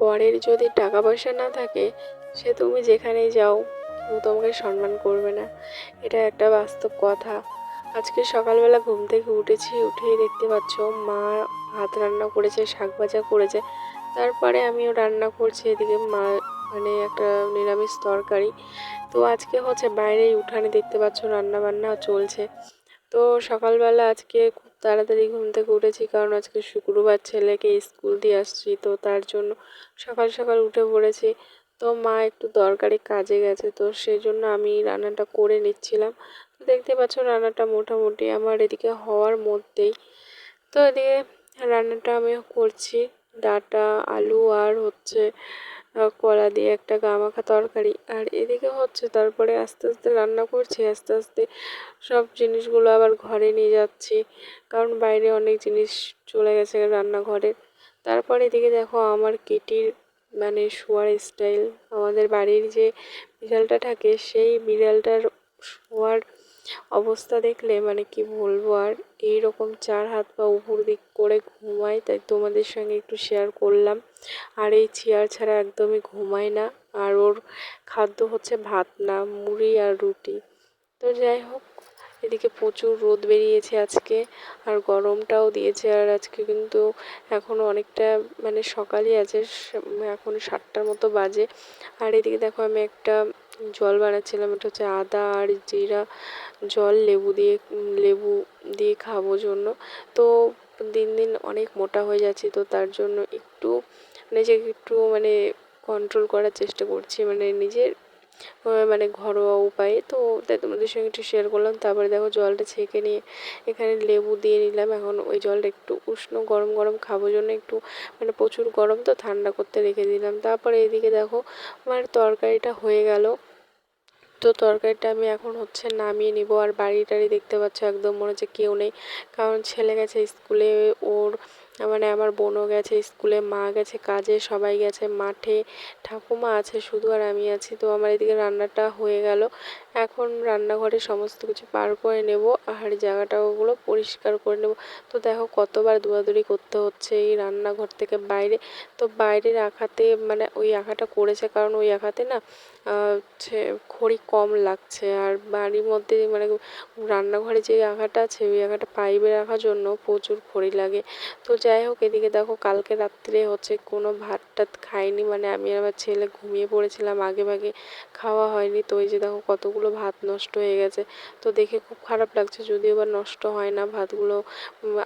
বরের যদি টাকা পয়সা না থাকে, সে তুমি যেখানেই যাও কেউ তোমাকে সম্মান করবে না। এটা একটা বাস্তব কথা। আজকে সকালবেলা ঘুম থেকে উঠেছি, উঠেই দেখতে পাচ্ছ মা ভাত রান্না করেছে, শাক ভাজা করেছে। তারপরে আমিও রান্না করছি এদিকে মা মানে একটা নিরামিষ তরকারি। তো আজকে হচ্ছে বাইরেই উঠানে দেখতে পাচ্ছ রান্না বান্না চলছে। তো সকালবেলা আজকে খুব তাড়াতাড়ি ঘুম থেকে উঠেছি কারণ আজকে শুক্রবার ছেলেকে স্কুল দিয়ে আসছি, তো তার জন্য সকাল সকাল উঠে পড়েছি। তো মা একটু দরকারি কাজে গেছে, তো সেই জন্য আমি রান্নাটা করে নিচ্ছিলাম। দেখতে পাচ্ছ রান্নাটা মোটামুটি আমার এদিকে হওয়ার মধ্যেই। তো এদিকে রান্নাটা আমি করছি, ডাটা, আলু আর হচ্ছে কলা দিয়ে একটা গামাখা তরকারি। আর এদিকে হচ্ছে তারপরে আস্তে আস্তে রান্না করছি, আস্তে আস্তে সব জিনিসগুলো আবার ঘরে নিয়ে যাচ্ছি। কারণ বাইরে অনেক জিনিস চলে গেছে রান্নাঘরে। তারপরে এদিকে দেখো আমার কিটির মানে শোয়ার স্টাইল আমাদের বাড়ির যে বিড়ালটা থাকে, সেই বিড়ালটার শোয়ার অবস্থা দেখলে মানে কি বলব আর এই রকম চার হাত পা উপর দিক করে ঘুমায়, তাই তোমাদের সঙ্গে একটু শেয়ার করলাম। আর এই চেয়ার ছাড়া একদমই ঘুমায় না। আর ওর খাদ্য হচ্ছে ভাত না, মুড়ি আর রুটি। তো যাই হোক, এদিকে প্রচুর রোদ বেরিয়েছে আজকে, আর গরমটাও দিয়েছে। আর আজকে কিন্তু এখনও অনেকটা মানে সকালই আছে এখন সাতটার মতো বাজে। আর এদিকে দেখো আমি একটা জল বানাচ্ছিলাম। এটা হচ্ছে আদা আর জিরা, জল, লেবু দিয়ে লেবু দিয়ে খাব জন্য। তো দিন দিন অনেক মোটা হয়ে যাচ্ছি, তো তার জন্য একটু নিজেকে একটু মানে কন্ট্রোল করার চেষ্টা করছি। মানে নিজের মানে ঘরোয়া উপায়ে। তো তাই তোমাদের সঙ্গে একটু শেয়ার করলাম। তারপরে দেখো জলটা ছেঁকে নিয়ে এখানে লেবু দিয়ে নিলাম। এখন ওই জলটা একটু উষ্ণ গরম গরম খাব জন্য একটু মানে প্রচুর গরম তো, ঠান্ডা করতে রেখে দিলাম। তারপরে এদিকে দেখো আমার তরকারিটা হয়ে গেল। তো তরকারিটা আমি এখন হচ্ছে নামিয়ে নিব। আর বাড়ি টাড়ি দেখতে পাচ্ছ, একদম মনে হচ্ছে কেউ নেই। কারণ ছেলে গেছে স্কুলে, ওর মানে আমার বোনও গেছে, স্কুলে মা গেছে, কাজে সবাই গেছে, মাঠে ঠাকুমা আছে, শুধু আর আমি আছি। তো আমার এদিকে রান্নাটা হয়ে গেল। এখন রান্নাঘরে সমস্ত কিছু পার করে নেব, আর জায়গাটা ওগুলো পরিষ্কার করে নেব। তো দেখো কতবার দৌড়াদৌড়ি করতে হচ্ছে এই রান্নাঘর থেকে বাইরে। তো বাইরের আঁকাতে মানে ওই আঁকাটা করেছে কারণ ওই আঁকাতে না হচ্ছে খড়ি কম লাগছে। আর বাড়ির মধ্যে মানে রান্নাঘরে যে আঁকাটা আছে, ওই আঁকাটা পাইপে রাখার জন্য প্রচুর খড়ি লাগে। তো যাই হোক, এদিকে দেখো কালকে রাত্রে হচ্ছে কোনো ভাত টাত খাইনি। মানে আমি আমার ছেলে ঘুমিয়ে পড়েছিলাম, আগে ভাগে খাওয়া হয়নি। তো ওই যে দেখো কতগুলো ভাত নষ্ট হয়ে গেছে। তো দেখে খুব খারাপ লাগছে, যদিও বা নষ্ট হয় না ভাতগুলো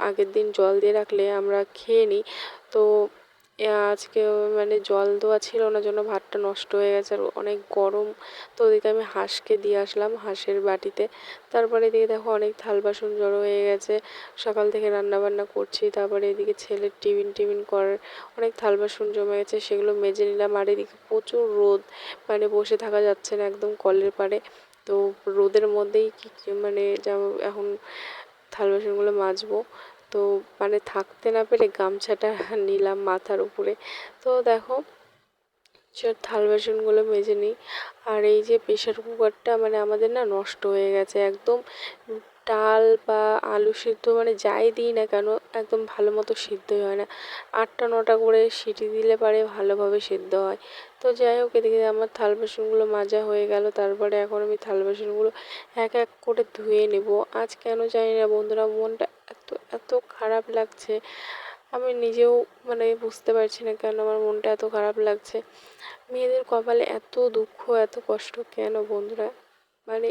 আগের দিন জল দিয়ে রাখলে আমরা খেয়ে নিই। তো আজকে মানে জল দেওয়া ছিল না, জন্য ভাতটা নষ্ট হয়ে গেছে আর অনেক গরম। তো ওদিকে আমি হাঁসকে দিয়ে আসলাম হাঁসের বাটিতে। তারপরে এদিকে দেখো অনেক থাল বাসন জড়ো হয়ে গেছে। সকাল থেকে রান্না বান্না করছি, তারপরে এদিকে ছেলের টিফিন টিফিন করার অনেক থাল বাসন জমে গেছে, সেগুলো মেজে নিলাম। আর এদিকে প্রচুর রোদ মানে বসে থাকা যাচ্ছে না একদম কলের পাড়ে। তো রোদের মধ্যেই কি মানে এখন থাল বাসনগুলো মাজবো। তো মানে থাকতে না পেরে গামছাটা নিলাম মাথার উপরে। তো দেখো থাল বাসনগুলো মেজে নিই। আর এই যে প্রেশার কুকারটা মানে আমাদের না নষ্ট হয়ে গেছে একদম। ডাল বা আলু সিদ্ধ মানে যাই দিই না কেন একদম ভালো মতো সিদ্ধই হয় না। আটটা নটা করে সিটি দিলে পারে ভালোভাবে সিদ্ধ হয়। তো যাই হোক, এদিকে আমার থাল বাসনগুলো মাজা হয়ে গেল। তারপরে এখন আমি থাল বাসনগুলো এক এক করে ধুয়ে নেব। আজ কেন জানি না বন্ধুরা, মনটা এত এত খারাপ লাগছে। আমি নিজেও মানে বুঝতে পারছি না কেন আমার মনটা এত খারাপ লাগছে। মেয়েদের কপালে এত দুঃখ, এত কষ্ট কেন বন্ধুরা? মানে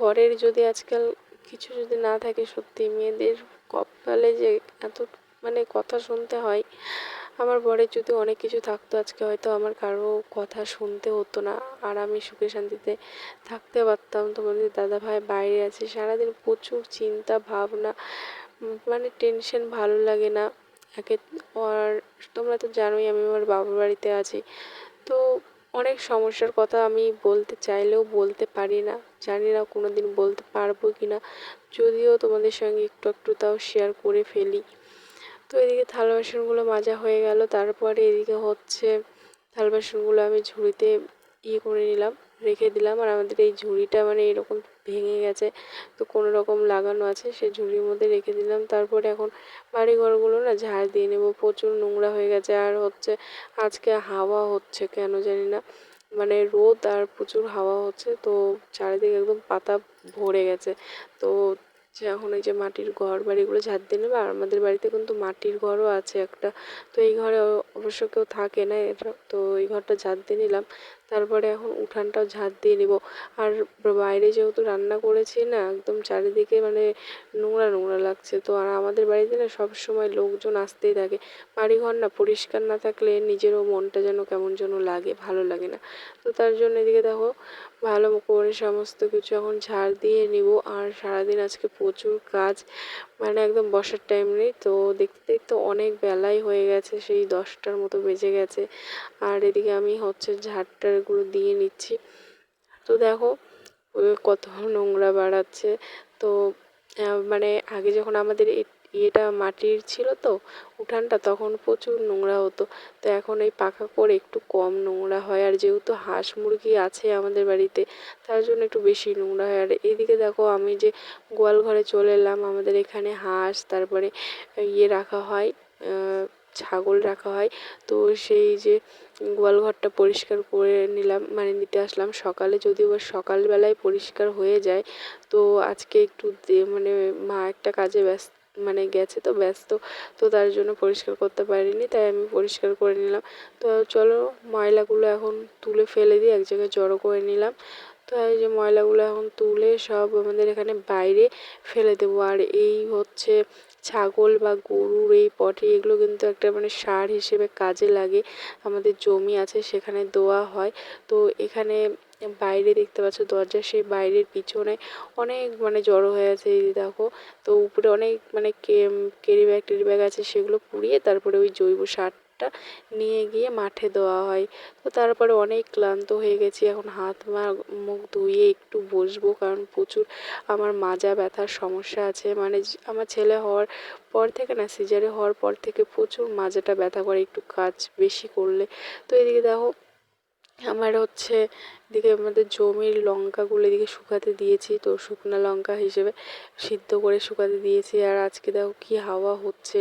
বরের যদি আজকাল কিছু যদি না থাকে সত্যি, মেয়েদের কপালে যে এত মানে কথা শুনতে হয় আমার বরের যদি অনেক কিছু থাকতো, আজকে হয়তো আমার কারও কথা শুনতে হতো না। আর আমি সুখে শান্তিতে থাকতে পারতাম। তোমাদের দাদা ভাই বাইরে আছে, সারাদিন প্রচুর চিন্তা, ভাবনা মানে টেনশন ভালো লাগে না। একে, আর তোমরা তো জানোই আমি আমার বাবার বাড়িতে আছি। তো অনেক সমস্যার কথা আমি বলতে চাইলেও বলতে পারি না। জানি না কোনো দিন বলতে পারব কি না যদিও তোমাদের সঙ্গে একটু একটু তাও শেয়ার করে ফেলি। তো এদিকে থালা বাসনগুলো মাজা হয়ে গেল, তারপরে এদিকে হচ্ছে থালা বাসনগুলো আমি ঝুড়িতে ইয়ে করে নিলাম, রেখে দিলাম। আর আমাদের এই ঝুড়িটা মানে এরকম ভেঙে গেছে, তো কোনো রকম লাগানো আছে সেই ঝুড়ির মধ্যে রেখে দিলাম। তারপরে এখন বাড়ি ঘরগুলো না ঝাড় দিয়ে নেব, প্রচুর নোংরা হয়ে গেছে। আর হচ্ছে আজকে হাওয়া হচ্ছে কেন জানি না মানে রোদ আর প্রচুর হাওয়া হচ্ছে, তো চারিদিকে একদম পাতা ভরে গেছে। তো যে এখন এই যে মাটির ঘর বাড়িগুলো ঝাড় দিয়ে নেবে, আর আমাদের বাড়িতে কিন্তু মাটির ঘরও আছে একটা। তো এই ঘরে অবশ্য কেউ থাকে না এটা তো এই ঘরটা ঝাড় দিয়ে নিলাম। তারপরে এখন উঠানটাও ঝাড় দিয়ে নেব। আর বাইরে যেহেতু রান্না করেছি না, একদম চারিদিকে মানে নোংরা নোংরা লাগছে। তো আর আমাদের বাড়িতে না সবসময় লোকজন আসতেই থাকে। বাড়িঘর না পরিষ্কার না থাকলে নিজেরও মনটা যেন কেমন যেন লাগে, ভালো লাগে না। তো তার জন্য এদিকে দেখো, ভালো করে সমস্ত কিছু এখন ঝাড় দিয়ে নিব। আর সারাদিন আজকে প্রচুর কাজ। মানে একদম বসার টাইম নেই। তো দেখতে দেখতে অনেক বেলাই হয়ে গেছে, সেই দশটার মতো বেজে গেছে। আর এদিকে আমি হচ্ছে ঝাড়টারগুলো দিয়ে নিচ্ছি। তো দেখো, কত নোংরা বাড়াচ্ছে। তো মানে আগে যখন আমাদের ইয়েটা মাটির ছিল তো, উঠানটা তখন প্রচুর নোংরা হতো। তো এখন এই পাখা করে একটু কম নোংরা হয়, আর যেহেতু হাঁস মুরগি আছে আমাদের বাড়িতে, তার জন্য একটু বেশি নোংরা হয়। আর এদিকে দেখো আমি যে গোয়াল ঘরে চলে এলাম, আমাদের এখানে হাঁস, তারপরে ইয়ে রাখা হয় ছাগল রাখা হয়। তো সেই যে গোয়াল ঘরটা পরিষ্কার করে নিলাম মানে নিতে আসলাম সকালে, যদিও বা সকালবেলায় পরিষ্কার হয়ে যায়। তো আজকে একটু মানে মা একটা কাজে ব্যস্ত মানে গেছে তো ব্যস্ত, তো তার জন্য পরিষ্কার করতে পারিনি, তাই আমি পরিষ্কার করে নিলাম। তো চলো ময়লাগুলো এখন তুলে ফেলে দিয়ে এক জায়গায় জড়ো করে নিলাম। তো এই যে ময়লাগুলো এখন তুলে সব আমাদের এখানে বাইরে ফেলে দেবো। আর এই হচ্ছে ছাগল বা গরুর এই পটি, এগুলো কিন্তু একটা মানে সার হিসেবে কাজে লাগে। আমাদের জমি আছে, সেখানে দেওয়া হয়। তো এখানে বাইরে দেখতে পাচ্ছ দরজার সেই বাইরের পিছনে অনেক মানে জড়ো হয়ে আছে, এই দেখো। তো উপরে অনেক মানে কেরি ব্যাগ টেরি ব্যাগ আছে, সেগুলো পুড়িয়ে তারপরে ওই জৈব সারটা নিয়ে গিয়ে মাঠে দেওয়া হয়। তো তারপরে অনেক ক্লান্ত হয়ে গেছি, এখন হাত মা মুখ ধুয়ে একটু বসবো, কারণ প্রচুর আমার মাজা ব্যথার সমস্যা আছে। মানে আমার ছেলে হওয়ার পর থেকে না সিজারে হওয়ার পর থেকে প্রচুর মাজাটা ব্যথা করে, একটু কাজ বেশি করলে। তো এদিকে দেখো আমার হচ্ছে এদিকে আমাদের জমির লঙ্কাগুলো এদিকে শুকাতে দিয়েছি, তো শুকনো লঙ্কা হিসেবে সিদ্ধ করে শুকাতে দিয়েছি। আর আজকে দেখো কী হাওয়া হচ্ছে।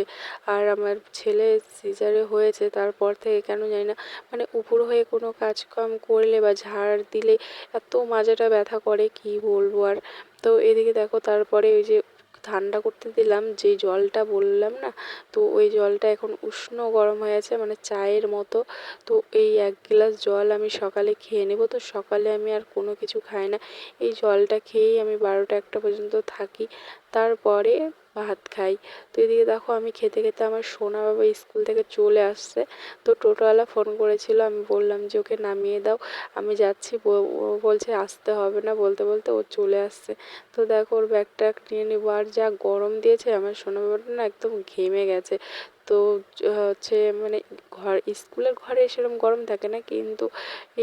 আর আমার ছেলে সিজারে হয়েছে, তারপর থেকে কেন জানি না মানে উপর হয়ে কোনো কাজকাম করলে বা ঝাড় দিলে এত মাজাটা ব্যথা করে, কি বলব আর। তো এদিকে দেখো তারপরে ওই যে ঠান্ডা করতে দিলাম যে জলটা বললাম না, তো ওই জলটা এখন উষ্ণ গরম হয়ে আছে মানে চায়ের মতো। তো এই এক গ্লাস জল আমি সকালে খেয়ে নেব, তো সকালে আমি আর কোনো কিছু খাই না। এই জলটা খেয়েই আমি বারোটা একটা পর্যন্ত থাকি। তারপরে ভাত খাই। তো এদিকে দেখো আমি খেতে খেতে আমার সোনা বাবা স্কুল থেকে চলে আসছে। তো টোটোওয়ালা ফোন করেছিল, আমি বললাম যে, ওকে নামিয়ে দাও। আমি যাচ্ছি। ও বলছে, আসতে হবে না। বলতে বলতে ও চলে আসছে। তো দেখো ওর ব্যাগটা নিয়ে নেব। আর যা গরম দিয়েছে, আমার সোনা বাবাটা না একদম ঘেমে গেছে। তো হচ্ছে মানে ঘর, স্কুলের ঘরে সেরকম গরম থাকে না, কিন্তু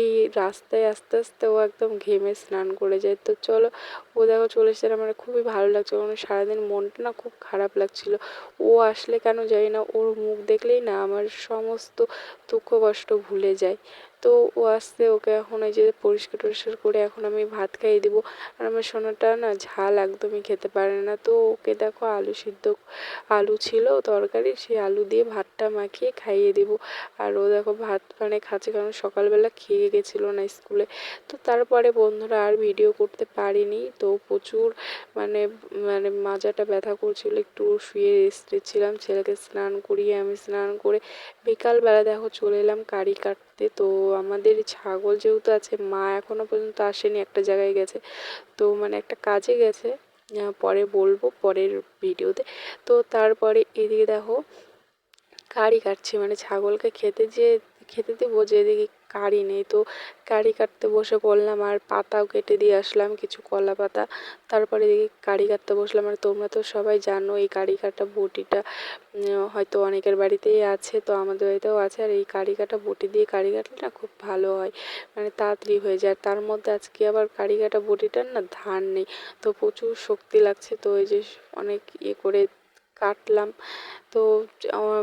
এই রাস্তায় আস্তে আস্তে ও একদম ঘেমে স্নান করে যায়। তো চলো, ও দেখো চলে এসেছে, আমার খুবই ভালো লাগছে কারণ সারাদিন মনটা না খুব খারাপ লাগছিল। ও আসলে কেন জানি না, ওর মুখ দেখলেই না আমার সমস্ত দুঃখ কষ্ট ভুলে যায়। তো ও আসতে ওকে এখন ওই যে পরিষ্কার টরিষ্কার করে এখন আমি ভাত খাইয়ে দেবো। আর আমার সোনাটা না ঝাল একদমই খেতে পারে না। তো ওকে দেখো আলু সিদ্ধ, আলু ছিল তরকারি, সেই আলু দিয়ে ভাতটা মাখিয়ে খাইয়ে দেবো। আর ও দেখো ভাত মানে খাচ্ছে কারণ সকালবেলা খেয়ে গেছিল না স্কুলে। তো তারপরে বন্ধুরা আর ভিডিও করতে পারিনি। তো প্রচুর মানে মানে মাজাটা ব্যথা করছিল, একটু শুয়ে রেস্ট ছিলাম। ছেলেকে স্নান করিয়ে আমি স্নান করে বিকালবেলা দেখো চলে এলাম কারি কাটতে তো আমাদের ছাগল যেহেতু আছে, মা এখনও পর্যন্ত আসেনি, একটা জায়গায় গেছে। তো মানে একটা কাজে গেছে। পরে বলব পরের ভিডিওতে। তো তারপরে এদিকে দেখো কারি কাটছে। মানে ছাগলকে খেতে যে খেতে দেবো, যে এদিকে কারি নেই। তো কারি কাটতে বসে পড়লাম আর পাতাও কেটে দিয়ে আসলাম, কিছু কলা পাতা। তারপরে এদিকে কারি কাটতে বসলাম। আর তোমরা তো সবাই জানো, এই কারি কাটা বটিটা হয়তো অনেকের বাড়িতেই আছে, তো আমাদের বাড়িতেও আছে। আর এই কারি কাটা বটি দিয়ে কারি কাটলে না খুব ভালো হয় মানে তাড়াতাড়ি হয়ে যায়। তার মধ্যে আজকে আবার কারি কাটা বটিটার না ধার নেই, তো প্রচুর শক্তি লাগছে। তো ওই যে অনেক ইয়ে করে কাটলাম। তো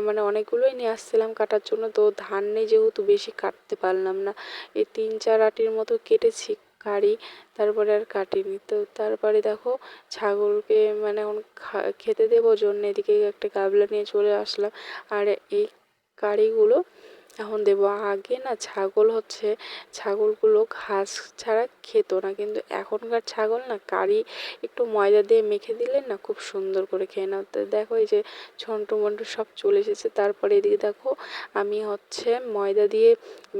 মানে অনেকগুলোই নিয়ে আসছিলাম কাটার জন্য। তো ধান নেই যেহেতু বেশি কাটতে পারলাম না। এই তিন চার আটির মতো কেটেছি কাড়ি, তারপরে আর কাটিনি। তো তারপরে দেখো ছাগলকে মানে এখন খেতে দেবো জন্য এদিকে একটা গাবলা নিয়ে চলে আসলাম। আর এই কাড়িগুলো এখন দেবো। আগে না ছাগল হচ্ছে, ছাগলগুলো ঘাস ছাড়া খেত না। কিন্তু এখনকার ছাগল না কারি একটু ময়দা দিয়ে মেখে দিলে না খুব সুন্দর করে খেয়ে নাও। তো দেখো এই যে ছন্টু মন্টু সব চলে এসেছে। তারপরে এদিকে দেখো আমি হচ্ছে ময়দা দিয়ে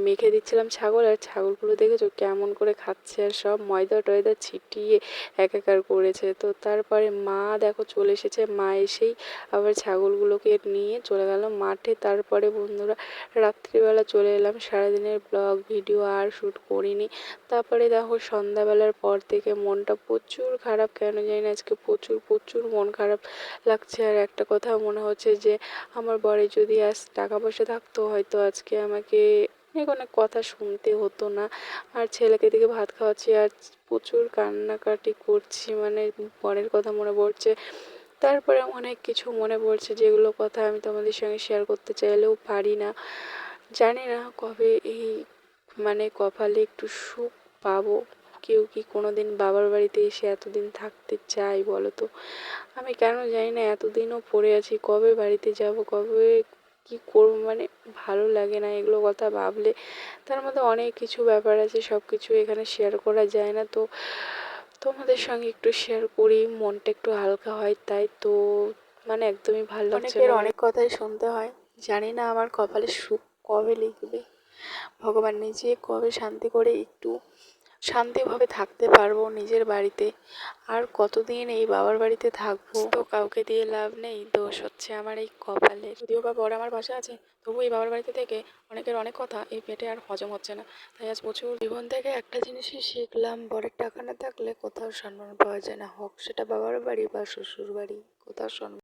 মেখে দিচ্ছিলাম ছাগল। আর ছাগলগুলো দেখেছ কেমন করে খাচ্ছে আর সব ময়দা টয়দা ছিটিয়ে একাকার করেছে। তো তারপরে মা দেখো চলে এসেছে। মা এসেই আবার ছাগলগুলোকে নিয়ে চলে গেল মাঠে। তারপরে বন্ধুরা রাত্রিবেলা চলে এলাম, সারাদিনের ব্লগ, ভিডিও আর শ্যুট করিনি। তারপরে দেখো সন্ধ্যাবেলার পর থেকে মনটা প্রচুর খারাপ, কেন জানি না আজকে প্রচুর প্রচুর মন খারাপ লাগছে। আর একটা কথা মনে হচ্ছে যে, আমার বরের যদি আজ টাকা পয়সা থাকতো, হয়তো আজকে আমাকে অনেক অনেক কথা শুনতে হতো না। আর ছেলেকে দিকে ভাত খাওয়াচ্ছি, আর প্রচুর কান্নাকাটি করছি। মানে বরের কথা মনে পড়ছে। তারপরে অনেক কিছু মনে পড়ছে, যেগুলো কথা আমি তোমাদের সঙ্গে শেয়ার করতে চাইলেও পারি না। জানি না কবে এই মানে কপালে একটু সুখ পাবো। কেউ কি কোনো দিন বাবার বাড়িতে এসে এতদিন থাকতে চায় বলো তো? আমি কেন জানি না এতদিনও পড়ে আছি কবে বাড়িতে যাব কবে কি করব? মানে ভালো লাগে না এগুলো কথা ভাবলে। তার মধ্যে অনেক কিছু ব্যাপার আছে সব কিছু এখানে শেয়ার করা যায় না। তো তোমাদের সঙ্গে একটু শেয়ার করি মনটা একটু হালকা হয় তাই তো। মানে একদমই ভালো লাগছে অনেকের অনেক কথাই শুনতে হয়। জানি না আমার কপালে সুখ কবে লিখবে? ভগবান নিজে কবে শান্তি করে একটু শান্তিভাবে থাকতে পারব নিজের বাড়িতে? আর কতদিন এই বাবার বাড়িতে থাকব? তো কাউকে দিয়ে লাভ নেই, দোষ হচ্ছে আমার এই কপালে। যদিও বা বড় আমার বাসা আছে, তবু এই বাবার বাড়িতে থেকে অনেকের অনেক কথা এই পেটে আর হজম হচ্ছে না। তাই আজ প্রচুর জীবন থেকে একটা জিনিসই শিখলাম, বরের টাকা না থাকলে কোথাও সম্মান পাওয়া যায় না। হোক, সেটা বাবার বাড়ি বা শ্বশুর বাড়ি কোথাও সম্মান